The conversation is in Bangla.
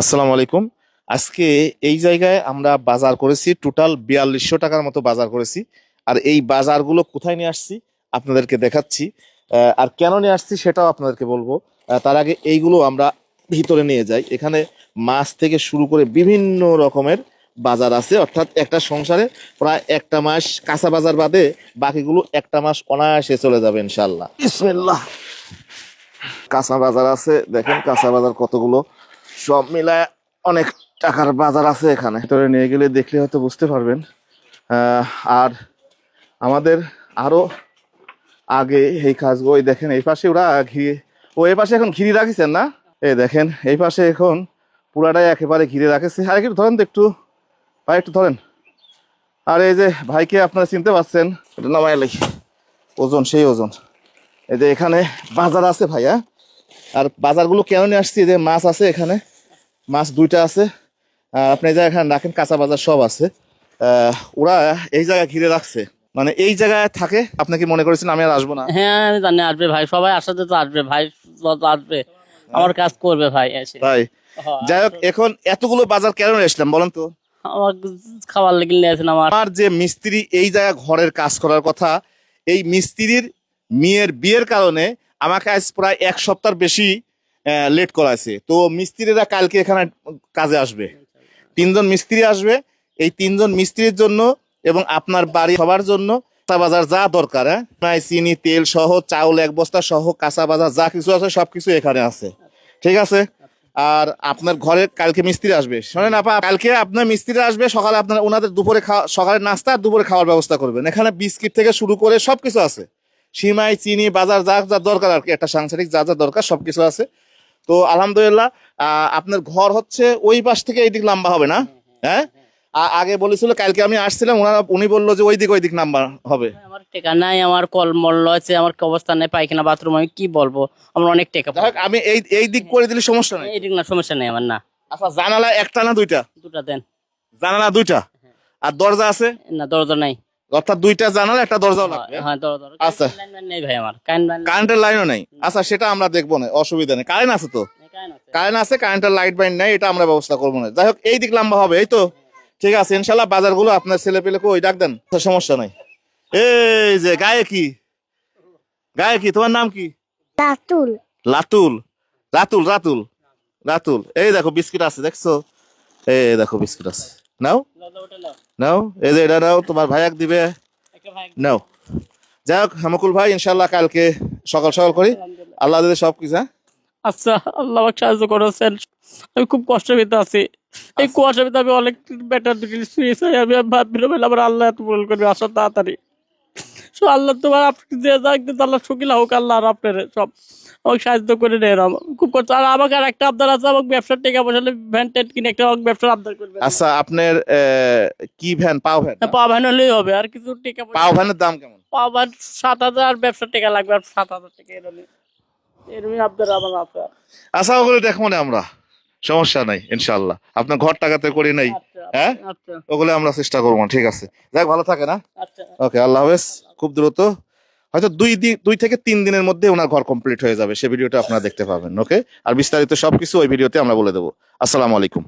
আসসালামু আলাইকুম। আজকে এই জায়গায় আমরা বাজার করেছি টোটাল বিয়াল্লিশশো টাকার মতো বাজার করেছি। আর এই বাজারগুলো কোথায় নিয়ে আসছি আপনাদেরকে দেখাচ্ছি। আর কেন নিয়ে আসছি সেটাও আপনাদেরকে বলব। তার আগে এইগুলো আমরা ভিতরে নিয়ে যাই। এখানে মাছ থেকে শুরু করে বিভিন্ন রকমের বাজার আছে। অর্থাৎ একটা সংসারে প্রায় একটা মাস কাঁচা বাজার বাদে বাকিগুলো একটা মাস অনায়াসে চলে যাবে ইনশাল্লাহ কাঁচা বাজার আছে। দেখেন কাঁচা বাজার কতগুলো। সব মিলায় অনেক টাকার বাজার আছে এখানে। ভিতরে নিয়ে গেলে দেখলে হয়তো বুঝতে পারবেন। আর আমাদের আরও আগে এই কাজগুলো, ওই দেখেন, এই পাশে ওরা ঘিরে ও এই পাশে এখন ঘিরে রাখিছেন না? এই দেখেন, এই পাশে এখন পুরাটাই একেবারে ঘিরে রাখেছে। আর একটু ধরেন তো একটু, ভাই একটু ধরেন। আর এই যে ভাইকে আপনারা চিনতে পারছেন, এটা লিখি ওজন, সেই ওজন। এই যে এখানে বাজার আছে ভাইয়া। আর বাজারগুলো কেন নিয়ে আসছি? যে মাছ আছে এখানে। মাছ দুইটা আছে। আর আপনি জায়গায় এখানে রাখেন কাঁচা বাজার সব আছে। ওরা এই জায়গায় ঘিরে রাখছে। মানে এই জায়গায় থাকে আপনি কি মনে করেছেন আমি আর আসব না? হ্যাঁ আমি জানি আসবে ভাই সবাই আসাতে তো আসবে ভাই আসবে। আমার কাজ করবে ভাই এসে। তাই? হ্যাঁ, যাই হোক এখন এতগুলো বাজার কেন নিয়ে আসলাম বলেন তো? আমার খাবার লেগে নিয়েছেন আমার। আমার যে মিস্ত্রি এই জায়গা ঘরের কাজ করার কথা এই মিস্ত্রির মেয়ের বিয়ের কারণে আমাকে আজ প্রায় এক সপ্তাহ বেশি লেট করাছে তো মিস্ত্রিরা কালকে এখানে কাজে আসবে। তিনজন মিস্ত্রি আসবে। এই তিনজন মিস্ত্রির জন্য এবং আপনার বাড়ি সবার জন্য কাঁচা বাজার যা দরকার হ্যাঁ? চিনি, তেল সহ, চাউল, এক বস্তা সহ, কাঁচা বাজার যা কিছু আছে, সবকিছু এখানে আছে। ঠিক আছে? আর আপনার ঘরে কালকে মিস্ত্রি আসবে। শোনেন আপা, কালকে আপনার মিস্ত্রি আসবে, সকালে আপনার ওনাদের দুপুরে খাওয়া সকালে নাস্তা আর দুপুরে খাওয়ার ব্যবস্থা করবেন। এখানে বিস্কিট থেকে শুরু করে সবকিছু আছে। সিমাই চিনি বাজার যা যা দরকার আর কি একটা সাংসারিক যা যা দরকার সবকিছু আছে। তো আলহামদুলিল্লাহ আপনার ঘর হচ্ছে ওই পাশ থেকে এই দিক লম্বা হবে না? হ্যাঁ? আগে বলেছিল কালকে আমি আসছিলাম ওনারা উনি বলল যে ওই দিক ওই দিক নাম্বার হবে। আমার টেকা নাই আমার কল মল আছে আমার কি অবস্থা নেই পায়খানা বাথরুম আমি কি বলব? আমার অনেক টেকা আমি এই এই দিক করে দিলে সমস্যা নেই। এইদিক না সমস্যা নেই আমার না। আচ্ছা জানালা একটা না দুইটা? দুটা দেন। জানালা দুইটা? আর দরজা আছে? না দরজা নাই। অর্থাৎ দুইটা জানালা একটা দরজাও লাগবে। হ্যাঁ দরজা আচ্ছা। নেই ভাই আমার। কারেন্টের লাইনও নেই। আচ্ছা সেটা আমরা দেখব না অসুবিধা নেই। কারেন্ট আছে তো? কারেন্ট আছে। কারেন্টের লাইট বাইন নাই এটা আমরা ব্যবস্থা করব না। যাই হোক এই দিক লম্বা হবে এই তো? ঠিক আছে ইনশাল্লাহ বাজারগুলো আপনার ছেলে পেলেকে ওই ডাক দেন আচ্ছা, সমস্যা নাই। এই যে গায়ে কি? গায়ে কি? তোমার নাম কি? রাতুল। লাতুল রাতুল রাতুল। রাতুল। এই দেখো বিস্কিট আছে দেখছ? এই দেখো বিস্কিট আছে। নাও? নাও? এই যে এটা নাও তোমার ভাইয়াক দিবে। নাও। যাই হোক হামকুল ভাই ইনশাল্লাহ কালকে সকাল সকাল করি। আল্লাহ দিদি সব কিছু হ্যাঁ? আচ্ছা আল্লাহ সাহায্য করেছেন। আমি খুব কষ্টের ভিতরে আছি। এই কুয়াশার ভিতরে আমি অনেক বেটার শুয়েছি আমি ভাবছিলাম আমার আল্লাহ এত পূরণ করবে। আসো তাড়াতাড়ি। সো আল্লাহ তোমার আপনি যে যা আল্লাহ শকিলা হোক আল্লাহ আর আপনার সব। আমাকে সাহায্য করে নেন। খুব করছে আর আমাকে আর একটা আবদার আছে আমাকে ব্যবসার টাকা পয়সা ভ্যান ট্যান কিনে একটা আমাকে ব্যবসার আবদার করবে আচ্ছা আপনার কি ভ্যান? পাও ভ্যান পা ভ্যান হলেই হবে আর কিছু টাকা পাও ভ্যানের দাম কেমন? পা ভ্যান সাত হাজার ব্যবসার টাকা লাগবে আর সাত হাজার টাকা এরকমই এরকমই আবদার আমার আছে। আশা করি দেখব না আমরা। সমস্যা নাই ইনশাল্লাহ আপনার ঘর টাকাতে করি নাই আচ্ছা হ্যাঁ? আচ্ছা। ওগুলো আমরা চেষ্টা করব ঠিক আছে। যাক ভালো থাকে না? আচ্ছা। ওকে আল্লাহ হাফেজ। খুব দ্রুত। হয়তো দুই দিন, দুই থেকে তিন দিনের মধ্যে ওনার ঘর কমপ্লিট হয়ে যাবে। সে ভিডিওটা আপনারা দেখতে পাবেন ওকে আর বিস্তারিত সবকিছু ওই ভিডিওতে আমরা বলে দেবো। আসসালামু আলাইকুম।